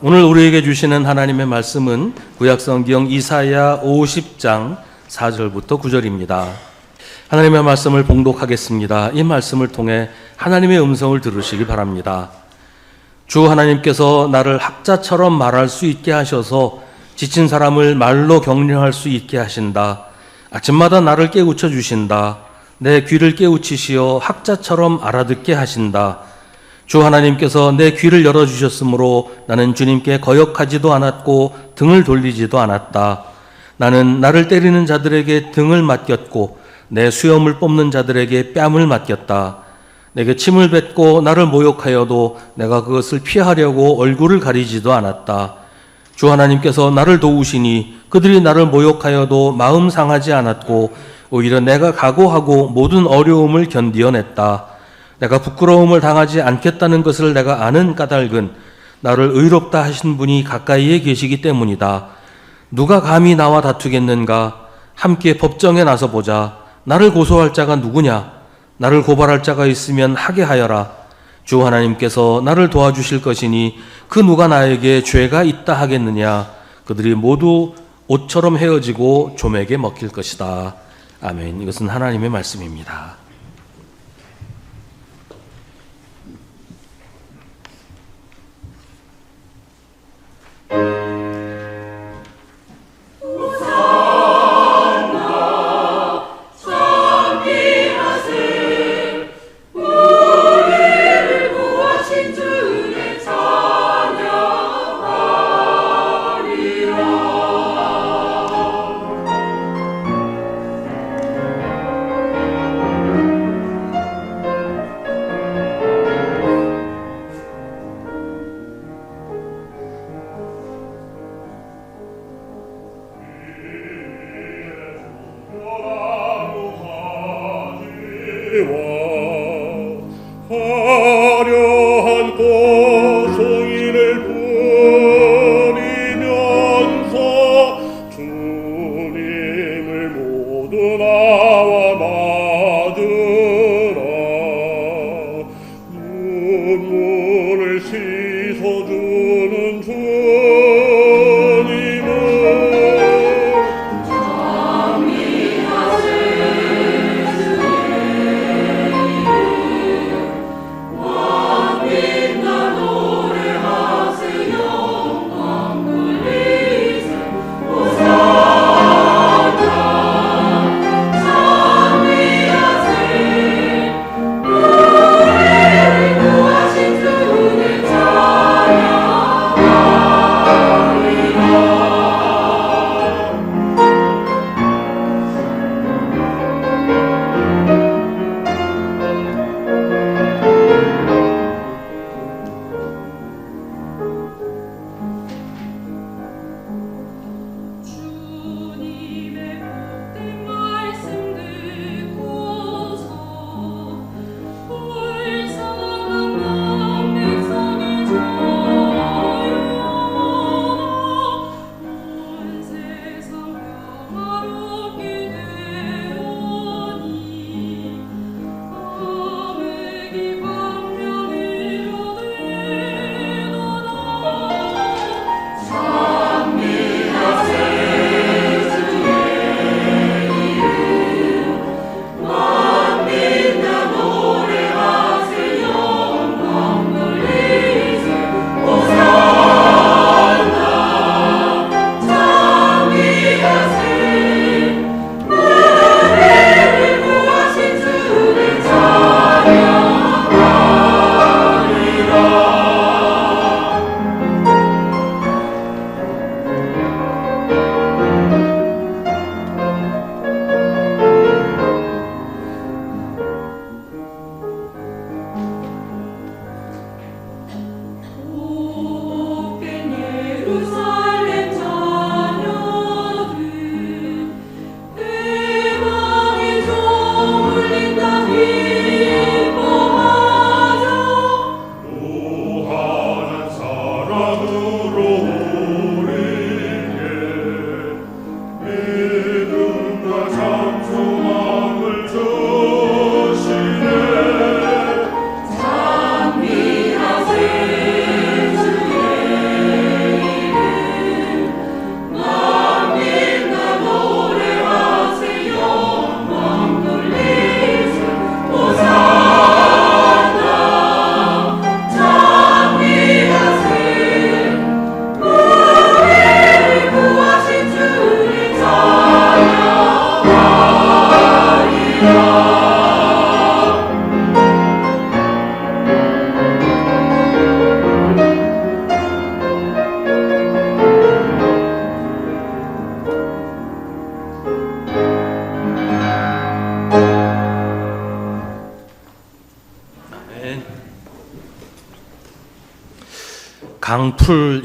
오늘 우리에게 주시는 하나님의 말씀은 구약성경 이사야 50장 4절부터 9절입니다. 하나님의 말씀을 봉독하겠습니다. 이 말씀을 통해 하나님의 음성을 들으시기 바랍니다. 주 하나님께서 나를 학자처럼 말할 수 있게 하셔서 지친 사람을 말로 격려할 수 있게 하신다. 아침마다 나를 깨우쳐 주신다. 내 귀를 깨우치시어 학자처럼 알아듣게 하신다. 주 하나님께서 내 귀를 열어주셨으므로 나는 주님께 거역하지도 않았고 등을 돌리지도 않았다. 나는 나를 때리는 자들에게 등을 맡겼고 내 수염을 뽑는 자들에게 뺨을 맡겼다. 내게 침을 뱉고 나를 모욕하여도 내가 그것을 피하려고 얼굴을 가리지도 않았다. 주 하나님께서 나를 도우시니 그들이 나를 모욕하여도 마음 상하지 않았고 오히려 내가 각오하고 모든 어려움을 견디어냈다. 내가 부끄러움을 당하지 않겠다는 것을 내가 아는 까닭은 나를 의롭다 하신 분이 가까이에 계시기 때문이다. 누가 감히 나와 다투겠는가? 함께 법정에 나서 보자. 나를 고소할 자가 누구냐? 나를 고발할 자가 있으면 하게 하여라. 주 하나님께서 나를 도와주실 것이니 그 누가 나에게 죄가 있다 하겠느냐? 그들이 모두 옷처럼 헤어지고 좀에게 먹힐 것이다. 아멘. 이것은 하나님의 말씀입니다. 화려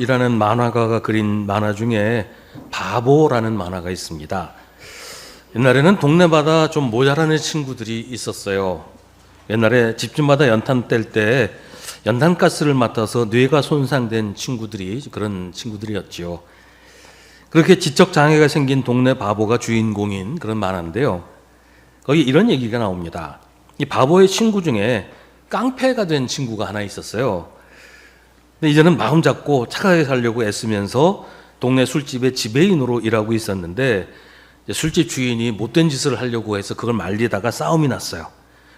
이라는 만화가가 그린 만화 중에 바보라는 만화가 있습니다. 옛날에는 동네마다 좀 모자라는 친구들이 있었어요. 옛날에 집집마다 연탄 뗄 때 연탄가스를 맡아서 뇌가 손상된 친구들이 그런 친구들이었지요. 그렇게 지적 장애가 생긴 동네 바보가 주인공인 그런 만화인데요. 거기 이런 얘기가 나옵니다. 이 바보의 친구 중에 깡패가 된 친구가 하나 있었어요. 근데 이제는 마음 잡고 착하게 살려고 애쓰면서 동네 술집의 지배인으로 일하고 있었는데 술집 주인이 못된 짓을 하려고 해서 그걸 말리다가 싸움이 났어요.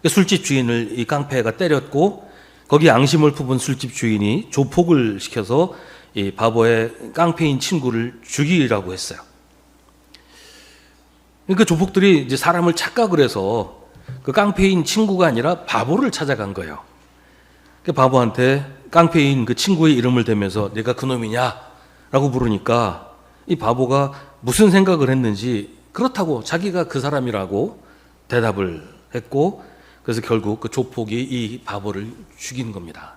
술집 주인을 이 깡패가 때렸고 거기 앙심을 품은 술집 주인이 조폭을 시켜서 이 바보의 깡패인 친구를 죽이라고 했어요. 그러니까 조폭들이 이제 사람을 착각을 해서 그 깡패인 친구가 아니라 바보를 찾아간 거예요. 그 바보한테 깡패인 그 친구의 이름을 대면서 내가 그놈이냐라고 부르니까 이 바보가 무슨 생각을 했는지 그렇다고 자기가 그 사람이라고 대답을 했고 그래서 결국 그 조폭이 이 바보를 죽인 겁니다.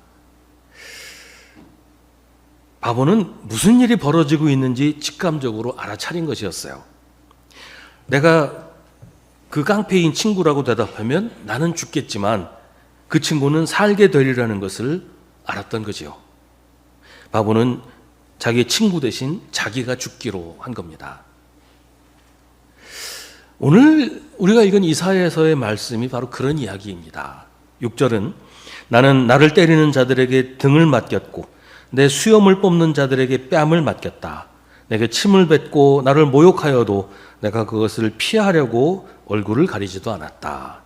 바보는 무슨 일이 벌어지고 있는지 직감적으로 알아차린 것이었어요. 내가 그 깡패인 친구라고 대답하면 나는 죽겠지만 그 친구는 살게 되리라는 것을 알았던 거지요. 바보는 자기 친구 대신 자기가 죽기로 한 겁니다. 오늘 우리가 읽은 이사야서의 말씀이 바로 그런 이야기입니다. 6절은 나는 나를 때리는 자들에게 등을 맡겼고 내 수염을 뽑는 자들에게 뺨을 맡겼다. 내게 침을 뱉고 나를 모욕하여도 내가 그것을 피하려고 얼굴을 가리지도 않았다.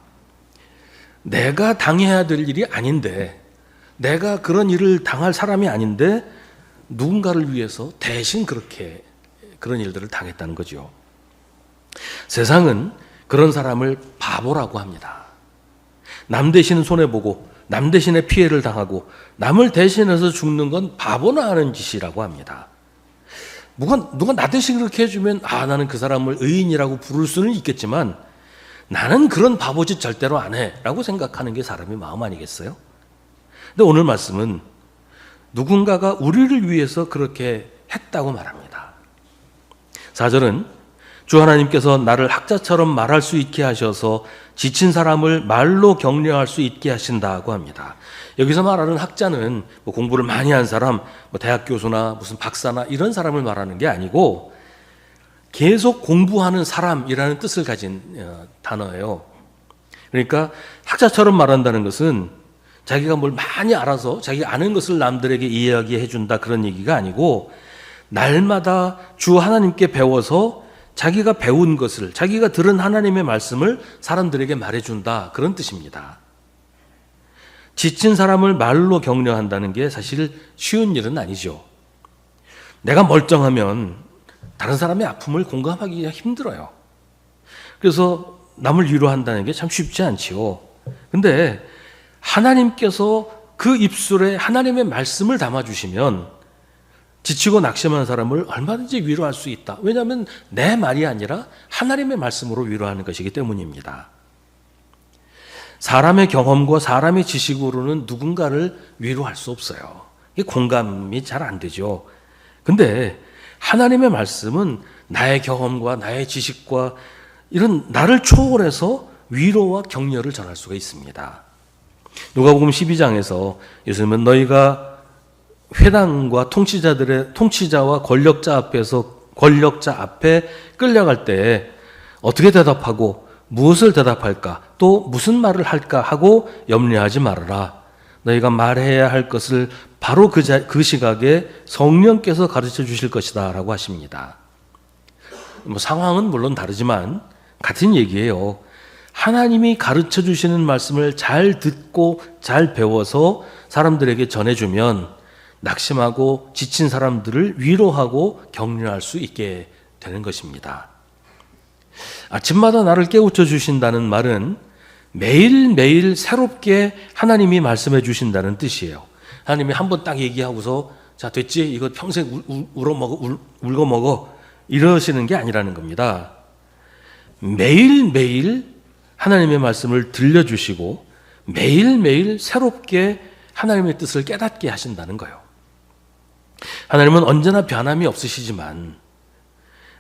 내가 당해야 될 일이 아닌데, 내가 그런 일을 당할 사람이 아닌데, 누군가를 위해서 대신 그렇게 그런 일들을 당했다는 거죠. 세상은 그런 사람을 바보라고 합니다. 남 대신 손해보고, 남 대신에 피해를 당하고, 남을 대신해서 죽는 건 바보나 하는 짓이라고 합니다. 누가, 누가 나 대신 그렇게 해주면, 아, 나는 그 사람을 의인이라고 부를 수는 있겠지만, 나는 그런 바보짓 절대로 안 해. 라고 생각하는 게 사람의 마음 아니겠어요? 근데 오늘 말씀은 누군가가 우리를 위해서 그렇게 했다고 말합니다. 4절은 주 하나님께서 나를 학자처럼 말할 수 있게 하셔서 지친 사람을 말로 격려할 수 있게 하신다고 합니다. 여기서 말하는 학자는 뭐 공부를 많이 한 사람, 뭐 대학 교수나 무슨 박사나 이런 사람을 말하는 게 아니고 계속 공부하는 사람이라는 뜻을 가진 어, 단어예요. 그러니까 학자처럼 말한다는 것은 자기가 뭘 많이 알아서 자기가 아는 것을 남들에게 이야기해 준다 그런 얘기가 아니고 날마다 주 하나님께 배워서 자기가 배운 것을 자기가 들은 하나님의 말씀을 사람들에게 말해 준다 그런 뜻입니다. 지친 사람을 말로 격려한다는 게 사실 쉬운 일은 아니죠. 내가 멀쩡하면 다른 사람의 아픔을 공감하기가 힘들어요. 그래서 남을 위로한다는 게 참 쉽지 않지요. 근데 하나님께서 그 입술에 하나님의 말씀을 담아주시면 지치고 낙심한 사람을 얼마든지 위로할 수 있다. 왜냐하면 내 말이 아니라 하나님의 말씀으로 위로하는 것이기 때문입니다. 사람의 경험과 사람의 지식으로는 누군가를 위로할 수 없어요. 이 공감이 잘 안 되죠. 근데 하나님의 말씀은 나의 경험과 나의 지식과 이런 나를 초월해서 위로와 격려를 전할 수가 있습니다. 누가복음 12장에서 예수님은 너희가 회당과 통치자들의 통치자와 권력자 앞에서 권력자 앞에 끌려갈 때 어떻게 대답하고 무엇을 대답할까 또 무슨 말을 할까 하고 염려하지 말아라. 너희가 말해야 할 것을 바로 그, 자, 그 시각에 성령께서 가르쳐 주실 것이다 라고 하십니다. 뭐 상황은 물론 다르지만 같은 얘기예요. 하나님이 가르쳐 주시는 말씀을 잘 듣고 잘 배워서 사람들에게 전해주면 낙심하고 지친 사람들을 위로하고 격려할 수 있게 되는 것입니다. 아침마다 나를 깨우쳐 주신다는 말은 매일매일 새롭게 하나님이 말씀해 주신다는 뜻이에요. 하나님이 한 번 딱 얘기하고서 자, 됐지? 이거 평생 울, 울어 먹어, 울, 울고 먹어. 이러시는 게 아니라는 겁니다. 매일매일 하나님의 말씀을 들려주시고 매일매일 새롭게 하나님의 뜻을 깨닫게 하신다는 거예요. 하나님은 언제나 변함이 없으시지만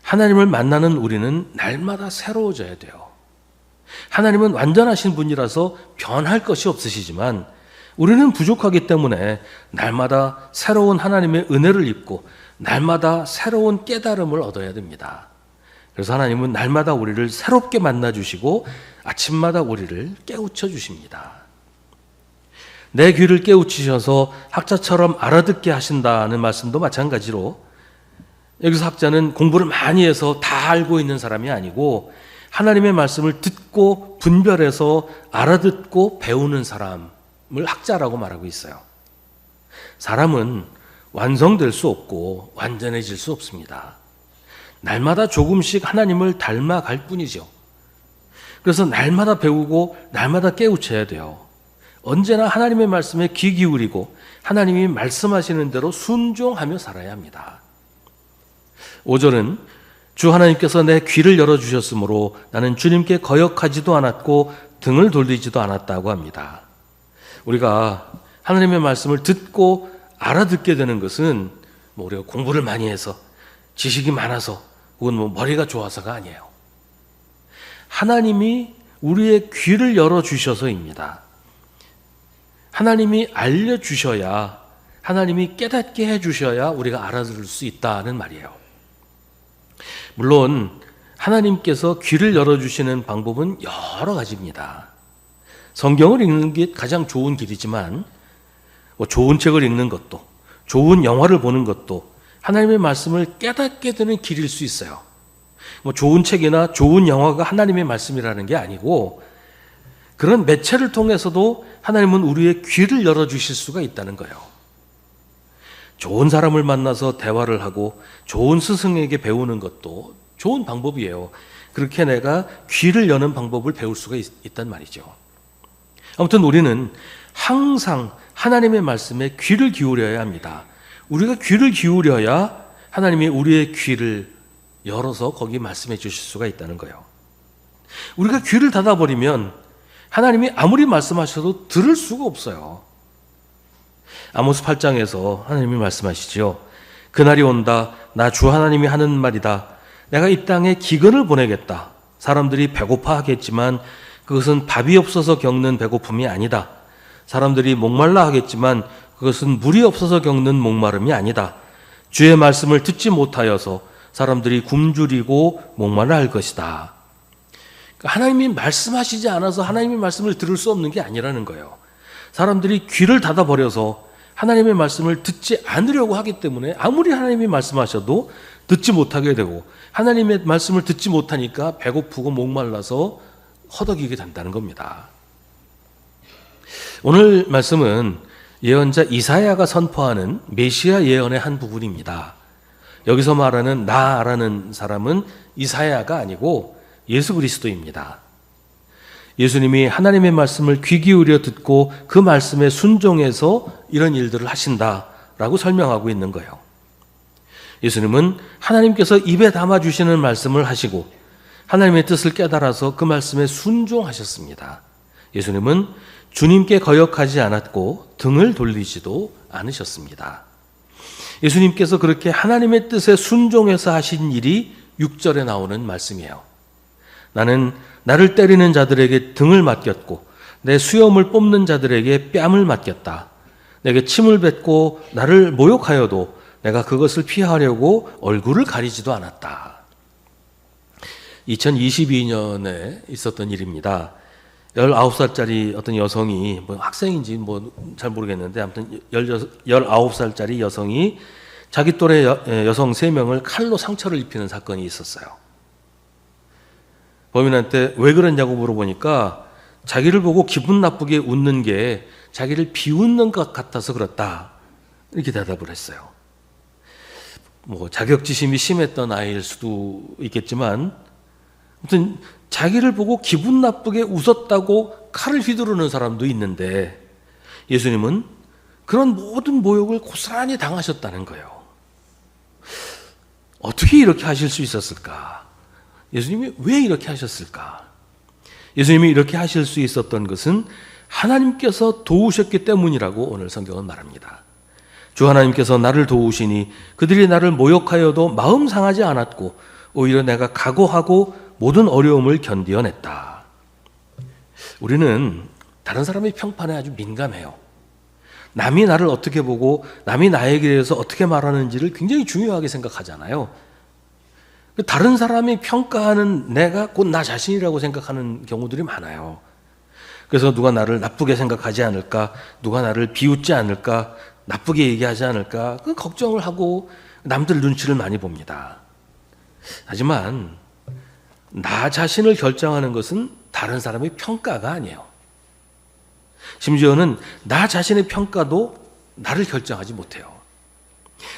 하나님을 만나는 우리는 날마다 새로워져야 돼요. 하나님은 완전하신 분이라서 변할 것이 없으시지만 우리는 부족하기 때문에 날마다 새로운 하나님의 은혜를 입고 날마다 새로운 깨달음을 얻어야 됩니다. 그래서 하나님은 날마다 우리를 새롭게 만나 주시고 아침마다 우리를 깨우쳐 주십니다. 내 귀를 깨우치셔서 학자처럼 알아듣게 하신다는 말씀도 마찬가지로 여기서 학자는 공부를 많이 해서 다 알고 있는 사람이 아니고 하나님의 말씀을 듣고 분별해서 알아듣고 배우는 사람을 학자라고 말하고 있어요. 사람은 완성될 수 없고 완전해질 수 없습니다. 날마다 조금씩 하나님을 닮아갈 뿐이죠. 그래서 날마다 배우고 날마다 깨우쳐야 돼요. 언제나 하나님의 말씀에 귀 기울이고 하나님이 말씀하시는 대로 순종하며 살아야 합니다. 5절은 주 하나님께서 내 귀를 열어주셨으므로 나는 주님께 거역하지도 않았고 등을 돌리지도 않았다고 합니다. 우리가 하나님의 말씀을 듣고 알아듣게 되는 것은 뭐 우리가 공부를 많이 해서 지식이 많아서 혹은 뭐 머리가 좋아서가 아니에요. 하나님이 우리의 귀를 열어주셔서입니다. 하나님이 알려주셔야, 하나님이 깨닫게 해주셔야 우리가 알아들을 수 있다는 말이에요. 물론, 하나님께서 귀를 열어주시는 방법은 여러 가지입니다. 성경을 읽는 게 가장 좋은 길이지만, 뭐 좋은 책을 읽는 것도, 좋은 영화를 보는 것도, 하나님의 말씀을 깨닫게 되는 길일 수 있어요. 뭐 좋은 책이나 좋은 영화가 하나님의 말씀이라는 게 아니고 그런 매체를 통해서도 하나님은 우리의 귀를 열어 주실 수가 있다는 거예요. 좋은 사람을 만나서 대화를 하고 좋은 스승에게 배우는 것도 좋은 방법이에요. 그렇게 내가 귀를 여는 방법을 배울 수가 있, 있단 말이죠. 아무튼 우리는 항상 하나님의 말씀에 귀를 기울여야 합니다. 우리가 귀를 기울여야 하나님이 우리의 귀를 열어서 거기 말씀해 주실 수가 있다는 거예요. 우리가 귀를 닫아버리면 하나님이 아무리 말씀하셔도 들을 수가 없어요. 아모스 8장에서 하나님이 말씀하시죠. 그날이 온다. 나 주 하나님이 하는 말이다. 내가 이 땅에 기근을 보내겠다. 사람들이 배고파 하겠지만 그것은 밥이 없어서 겪는 배고픔이 아니다. 사람들이 목말라 하겠지만 그것은 물이 없어서 겪는 목마름이 아니다. 주의 말씀을 듣지 못하여서 사람들이 굶주리고 목말라 할 것이다. 그러니까 하나님이 말씀하시지 않아서 하나님의 말씀을 들을 수 없는 게 아니라는 거예요. 사람들이 귀를 닫아버려서 하나님의 말씀을 듣지 않으려고 하기 때문에 아무리 하나님이 말씀하셔도 듣지 못하게 되고 하나님의 말씀을 듣지 못하니까 배고프고 목말라서 허덕이게 된다는 겁니다. 오늘 말씀은 예언자 이사야가 선포하는 메시아 예언의 한 부분입니다. 여기서 말하는 나라는 사람은 이사야가 아니고 예수 그리스도입니다. 예수님이 하나님의 말씀을 귀 기울여 듣고 그 말씀에 순종해서 이런 일들을 하신다라고 설명하고 있는 거예요. 예수님은 하나님께서 입에 담아 주시는 말씀을 하시고 하나님의 뜻을 깨달아서 그 말씀에 순종하셨습니다. 예수님은 주님께 거역하지 않았고 등을 돌리지도 않으셨습니다. 예수님께서 그렇게 하나님의 뜻에 순종해서 하신 일이 6절에 나오는 말씀이에요. 나는 나를 때리는 자들에게 등을 맡겼고 내 수염을 뽑는 자들에게 뺨을 맡겼다. 내게 침을 뱉고 나를 모욕하여도 내가 그것을 피하려고 얼굴을 가리지도 않았다. 2022년에 있었던 일입니다. 19살짜리 어떤 여성이 뭐 학생인지 뭐 잘 모르겠는데 아무튼 19살짜리 여성이 자기 또래 여, 여성 3명을 칼로 상처를 입히는 사건이 있었어요. 범인한테 왜 그랬냐고 물어보니까 자기를 보고 기분 나쁘게 웃는 게 자기를 비웃는 것 같아서 그렇다. 이렇게 대답을 했어요. 뭐 자격지심이 심했던 아이일 수도 있겠지만 아무튼 자기를 보고 기분 나쁘게 웃었다고 칼을 휘두르는 사람도 있는데 예수님은 그런 모든 모욕을 고스란히 당하셨다는 거예요. 어떻게 이렇게 하실 수 있었을까? 예수님이 왜 이렇게 하셨을까? 예수님이 이렇게 하실 수 있었던 것은 하나님께서 도우셨기 때문이라고 오늘 성경은 말합니다. 주 하나님께서 나를 도우시니 그들이 나를 모욕하여도 마음 상하지 않았고 오히려 내가 각오하고 모든 어려움을 견디어냈다. 우리는 다른 사람의 평판에 아주 민감해요. 남이 나를 어떻게 보고 남이 나에게 대해서 어떻게 말하는지를 굉장히 중요하게 생각하잖아요. 다른 사람이 평가하는 내가 곧 나 자신이라고 생각하는 경우들이 많아요. 그래서 누가 나를 나쁘게 생각하지 않을까, 누가 나를 비웃지 않을까, 나쁘게 얘기하지 않을까, 그 걱정을 하고 남들 눈치를 많이 봅니다. 하지만 나 자신을 결정하는 것은 다른 사람의 평가가 아니에요. 심지어는 나 자신의 평가도 나를 결정하지 못해요.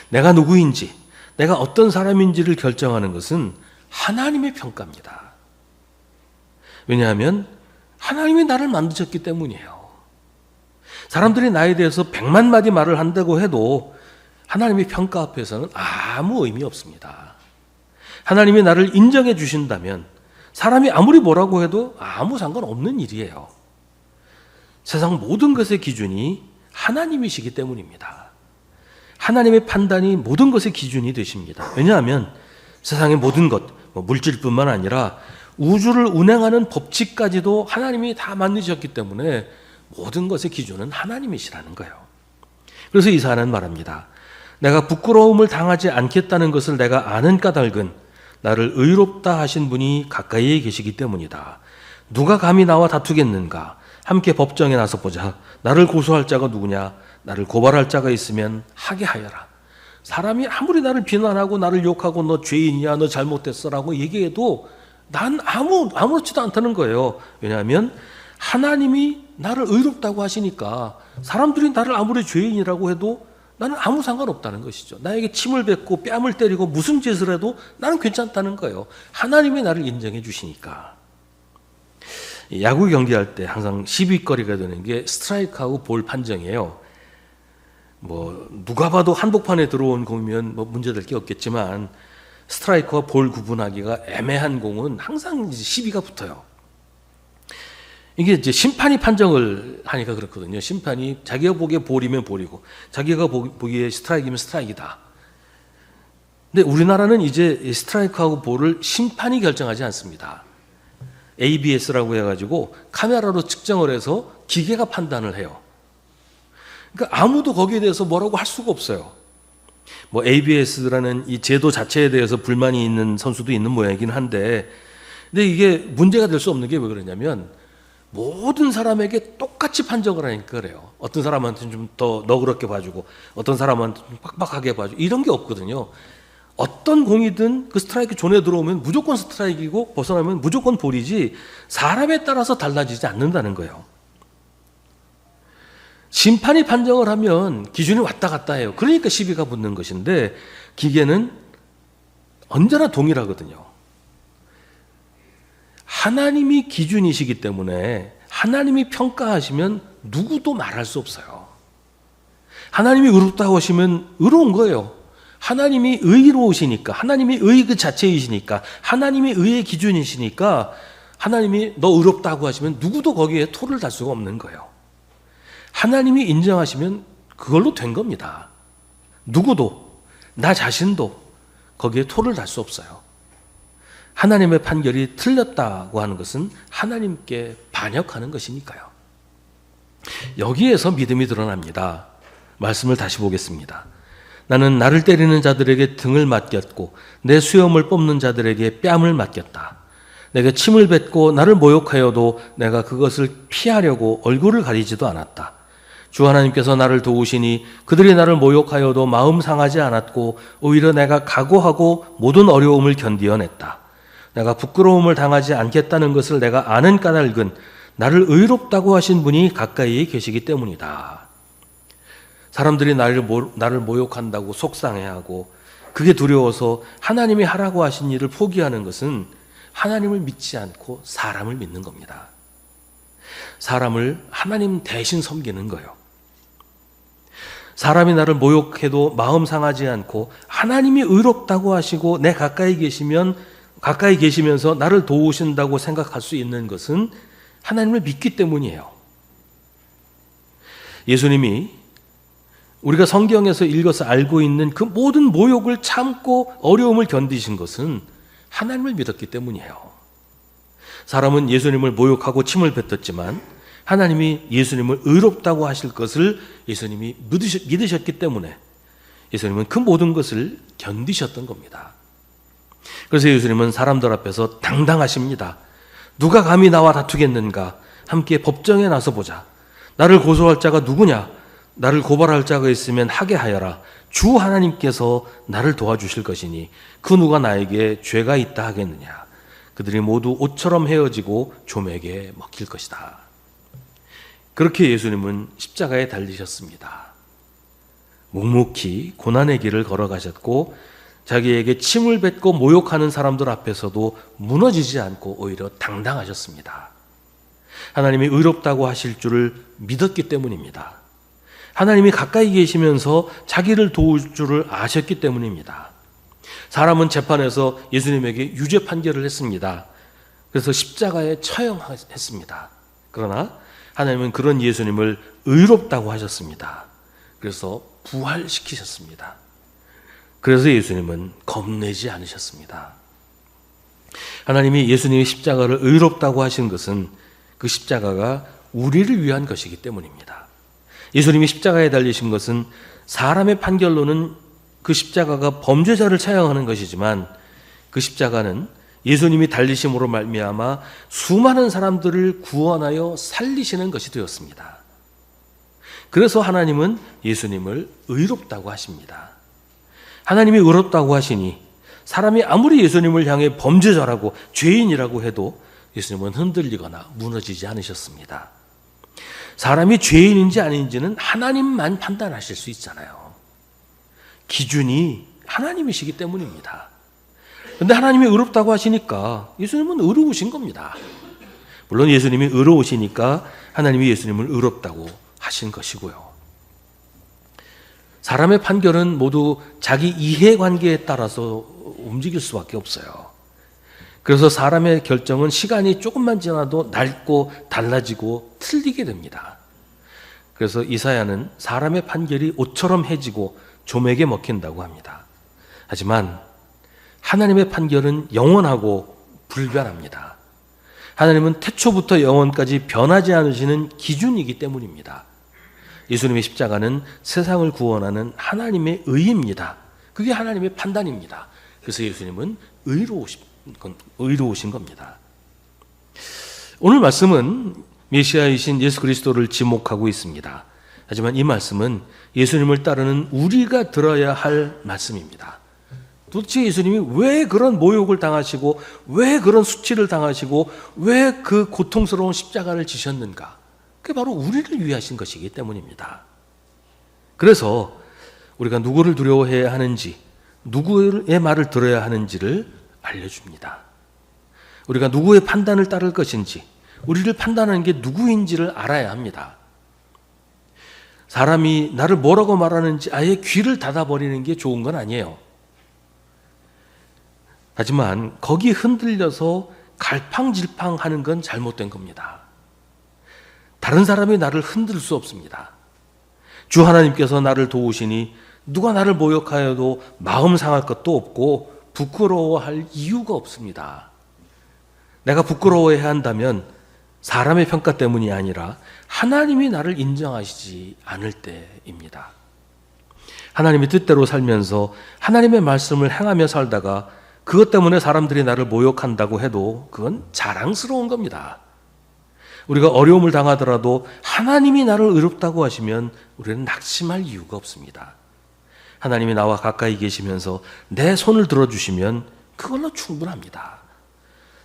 내가 누구인지, 내가 어떤 사람인지를 결정하는 것은 하나님의 평가입니다. 왜냐하면 하나님이 나를 만드셨기 때문이에요. 사람들이 나에 대해서 백만 마디 말을 한다고 해도 하나님의 평가 앞에서는 아무 의미 없습니다. 하나님이 나를 인정해 주신다면 사람이 아무리 뭐라고 해도 아무 상관없는 일이에요. 세상 모든 것의 기준이 하나님이시기 때문입니다. 하나님의 판단이 모든 것의 기준이 되십니다. 왜냐하면 세상의 모든 것, 뭐 물질뿐만 아니라 우주를 운행하는 법칙까지도 하나님이 다 만드셨기 때문에 모든 것의 기준은 하나님이시라는 거예요. 그래서 이사는 말합니다. 내가 부끄러움을 당하지 않겠다는 것을 내가 아는 까닭은 나를 의롭다 하신 분이 가까이에 계시기 때문이다. 누가 감히 나와 다투겠는가? 함께 법정에 나서 보자. 나를 고소할 자가 누구냐? 나를 고발할 자가 있으면 하게 하여라. 사람이 아무리 나를 비난하고 나를 욕하고 너 죄인이야, 너 잘못됐어라고 얘기해도 난 아무 아무렇지도 않다는 거예요. 왜냐하면 하나님이 나를 의롭다고 하시니까 사람들이 나를 아무리 죄인이라고 해도 나는 아무 상관없다는 것이죠. 나에게 침을 뱉고 뺨을 때리고 무슨 짓을 해도 나는 괜찮다는 거예요. 하나님이 나를 인정해 주시니까. 야구 경기할 때 항상 시비거리가 되는 게 스트라이크하고 볼 판정이에요. 뭐 누가 봐도 한복판에 들어온 공이면 뭐 문제될 게 없겠지만 스트라이크와 볼 구분하기가 애매한 공은 항상 시비가 붙어요. 이게 이제 심판이 판정을 하니까 그렇거든요. 심판이 자기가 보기에 볼이면 볼이고 자기가 보기에 스트라이크면 스트라이크다. 근데 우리나라는 이제 스트라이크하고 볼을 심판이 결정하지 않습니다. ABS라고 해가지고 카메라로 측정을 해서 기계가 판단을 해요. 그러니까 아무도 거기에 대해서 뭐라고 할 수가 없어요. 뭐 ABS라는 이 제도 자체에 대해서 불만이 있는 선수도 있는 모양이긴 한데, 근데 이게 문제가 될 수 없는 게 왜 그러냐면 모든 사람에게 똑같이 판정을 하니까 그래요. 어떤 사람한테는 좀 더 너그럽게 봐주고, 어떤 사람한테는 좀 빡빡하게 봐주고 이런 게 없거든요. 어떤 공이든 그 스트라이크 존에 들어오면 무조건 스트라이크이고 벗어나면 무조건 볼이지 사람에 따라서 달라지지 않는다는 거예요. 심판이 판정을 하면 기준이 왔다 갔다 해요. 그러니까 시비가 붙는 것인데 기계는 언제나 동일하거든요. 하나님이 기준이시기 때문에 하나님이 평가하시면 누구도 말할 수 없어요. 하나님이 의롭다고 하시면 의로운 거예요. 하나님이 의로우시니까, 하나님이 의 그 자체이시니까, 하나님이 의의 기준이시니까, 하나님이 너 의롭다고 하시면 누구도 거기에 토를 달 수가 없는 거예요. 하나님이 인정하시면 그걸로 된 겁니다. 누구도, 나 자신도 거기에 토를 달 수 없어요. 하나님의 판결이 틀렸다고 하는 것은 하나님께 반역하는 것이니까요. 여기에서 믿음이 드러납니다. 말씀을 다시 보겠습니다. 나는 나를 때리는 자들에게 등을 맡겼고 내 수염을 뽑는 자들에게 뺨을 맡겼다. 내가 침을 뱉고 나를 모욕하여도 내가 그것을 피하려고 얼굴을 가리지도 않았다. 주 하나님께서 나를 도우시니 그들이 나를 모욕하여도 마음 상하지 않았고 오히려 내가 각오하고 모든 어려움을 견디어냈다. 내가 부끄러움을 당하지 않겠다는 것을 내가 아는 까닭은 나를 의롭다고 하신 분이 가까이에 계시기 때문이다. 사람들이 나를, 나를 모욕한다고 속상해하고 그게 두려워서 하나님이 하라고 하신 일을 포기하는 것은 하나님을 믿지 않고 사람을 믿는 겁니다. 사람을 하나님 대신 섬기는 거예요. 사람이 나를 모욕해도 마음 상하지 않고 하나님이 의롭다고 하시고 내 가까이 계시면 가까이 계시면서 나를 도우신다고 생각할 수 있는 것은 하나님을 믿기 때문이에요. 예수님이 우리가 성경에서 읽어서 알고 있는 그 모든 모욕을 참고 어려움을 견디신 것은 하나님을 믿었기 때문이에요. 사람은 예수님을 모욕하고 침을 뱉었지만 하나님이 예수님을 의롭다고 하실 것을 예수님이 믿으셨- 믿으셨기 때문에 예수님은 그 모든 것을 견디셨던 겁니다. 그래서 예수님은 사람들 앞에서 당당하십니다. 누가 감히 나와 다투겠는가? 함께 법정에 나서 보자. 나를 고소할 자가 누구냐? 나를 고발할 자가 있으면 하게 하여라. 주 하나님께서 나를 도와주실 것이니 그 누가 나에게 죄가 있다 하겠느냐? 그들이 모두 옷처럼 헤어지고 좀에게 먹힐 것이다. 그렇게 예수님은 십자가에 달리셨습니다. 묵묵히 고난의 길을 걸어가셨고 자기에게 침을 뱉고 모욕하는 사람들 앞에서도 무너지지 않고 오히려 당당하셨습니다. 하나님이 의롭다고 하실 줄을 믿었기 때문입니다. 하나님이 가까이 계시면서 자기를 도울 줄을 아셨기 때문입니다. 사람은 재판에서 예수님에게 유죄 판결을 했습니다. 그래서 십자가에 처형했습니다. 그러나 하나님은 그런 예수님을 의롭다고 하셨습니다. 그래서 부활시키셨습니다. 그래서 예수님은 겁내지 않으셨습니다. 하나님이 예수님의 십자가를 의롭다고 하신 것은 그 십자가가 우리를 위한 것이기 때문입니다. 예수님이 십자가에 달리신 것은 사람의 판결로는 그 십자가가 범죄자를 처형하는 것이지만 그 십자가는 예수님이 달리심으로 말미암아 수많은 사람들을 구원하여 살리시는 것이 되었습니다. 그래서 하나님은 예수님을 의롭다고 하십니다. 하나님이 의롭다고 하시니 사람이 아무리 예수님을 향해 범죄자라고 죄인이라고 해도 예수님은 흔들리거나 무너지지 않으셨습니다. 사람이 죄인인지 아닌지는 하나님만 판단하실 수 있잖아요. 기준이 하나님이시기 때문입니다. 근데 하나님이 의롭다고 하시니까 예수님은 의로우신 겁니다. 물론 예수님이 의로우시니까 하나님이 예수님을 의롭다고 하신 것이고요. 사람의 판결은 모두 자기 이해관계에 따라서 움직일 수밖에 없어요. 그래서 사람의 결정은 시간이 조금만 지나도 낡고 달라지고 틀리게 됩니다. 그래서 이사야는 사람의 판결이 옷처럼 해지고 좀에게 먹힌다고 합니다. 하지만 하나님의 판결은 영원하고 불변합니다. 하나님은 태초부터 영원까지 변하지 않으시는 기준이기 때문입니다. 예수님의 십자가는 세상을 구원하는 하나님의 의입니다. 그게 하나님의 판단입니다. 그래서 예수님은 의로우신, 의로우신 겁니다. 오늘 말씀은 메시아이신 예수 그리스도를 지목하고 있습니다. 하지만 이 말씀은 예수님을 따르는 우리가 들어야 할 말씀입니다. 도대체 예수님이 왜 그런 모욕을 당하시고 왜 그런 수치를 당하시고 왜 그 고통스러운 십자가를 지셨는가? 그게 바로 우리를 위하신 것이기 때문입니다. 그래서 우리가 누구를 두려워해야 하는지, 누구의 말을 들어야 하는지를 알려줍니다. 우리가 누구의 판단을 따를 것인지, 우리를 판단하는 게 누구인지를 알아야 합니다. 사람이 나를 뭐라고 말하는지 아예 귀를 닫아버리는 게 좋은 건 아니에요. 하지만 거기 흔들려서 갈팡질팡 하는 건 잘못된 겁니다. 다른 사람이 나를 흔들 수 없습니다. 주 하나님께서 나를 도우시니 누가 나를 모욕하여도 마음 상할 것도 없고 부끄러워할 이유가 없습니다. 내가 부끄러워해야 한다면 사람의 평가 때문이 아니라 하나님이 나를 인정하시지 않을 때입니다. 하나님의 뜻대로 살면서 하나님의 말씀을 행하며 살다가 그것 때문에 사람들이 나를 모욕한다고 해도 그건 자랑스러운 겁니다. 우리가 어려움을 당하더라도 하나님이 나를 의롭다고 하시면 우리는 낙심할 이유가 없습니다. 하나님이 나와 가까이 계시면서 내 손을 들어주시면 그걸로 충분합니다.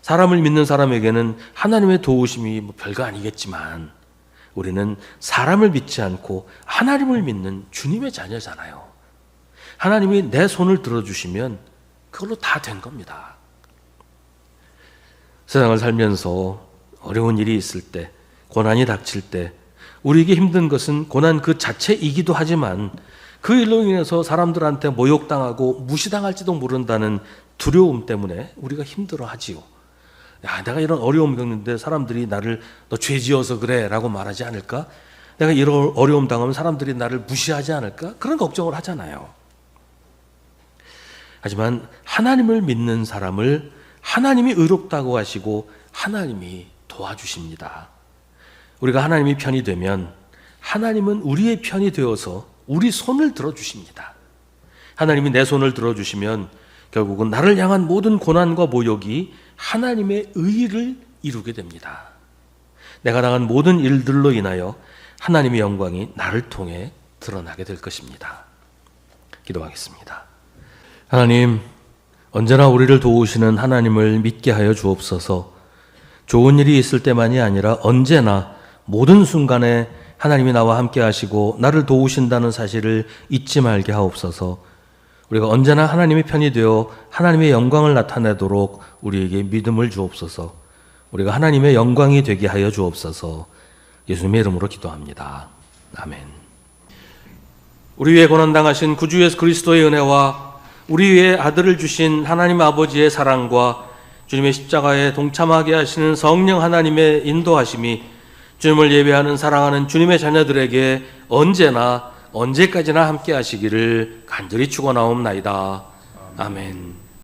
사람을 믿는 사람에게는 하나님의 도우심이 뭐 별거 아니겠지만 우리는 사람을 믿지 않고 하나님을 믿는 주님의 자녀잖아요. 하나님이 내 손을 들어주시면 그걸로 다 된 겁니다. 세상을 살면서 어려운 일이 있을 때, 고난이 닥칠 때, 우리에게 힘든 것은 고난 그 자체이기도 하지만 그 일로 인해서 사람들한테 모욕당하고 무시당할지도 모른다는 두려움 때문에 우리가 힘들어 하지요. 야, 내가 이런 어려움 겪는데 사람들이 나를 너 죄 지어서 그래 라고 말하지 않을까? 내가 이런 어려움 당하면 사람들이 나를 무시하지 않을까? 그런 걱정을 하잖아요. 하지만 하나님을 믿는 사람을 하나님이 의롭다고 하시고 하나님이 도와주십니다. 우리가 하나님이 편이 되면 하나님은 우리의 편이 되어서 우리 손을 들어주십니다. 하나님이 내 손을 들어주시면 결국은 나를 향한 모든 고난과 모욕이 하나님의 의를 이루게 됩니다. 내가 당한 모든 일들로 인하여 하나님의 영광이 나를 통해 드러나게 될 것입니다. 기도하겠습니다. 하나님, 언제나 우리를 도우시는 하나님을 믿게 하여 주옵소서. 좋은 일이 있을 때만이 아니라 언제나 모든 순간에 하나님이 나와 함께 하시고 나를 도우신다는 사실을 잊지 말게 하옵소서. 우리가 언제나 하나님의 편이 되어 하나님의 영광을 나타내도록 우리에게 믿음을 주옵소서. 우리가 하나님의 영광이 되게 하여 주옵소서. 예수님의 이름으로 기도합니다. 아멘. 우리 위에 고난당하신 구주 예수 그리스도의 은혜와 우리 위에 아들을 주신 하나님 아버지의 사랑과 주님의 십자가에 동참하게 하시는 성령 하나님의 인도하심이 주님을 예배하는 사랑하는 주님의 자녀들에게 언제나 언제까지나 함께 하시기를 간절히 축원하옵나이다. 아멘.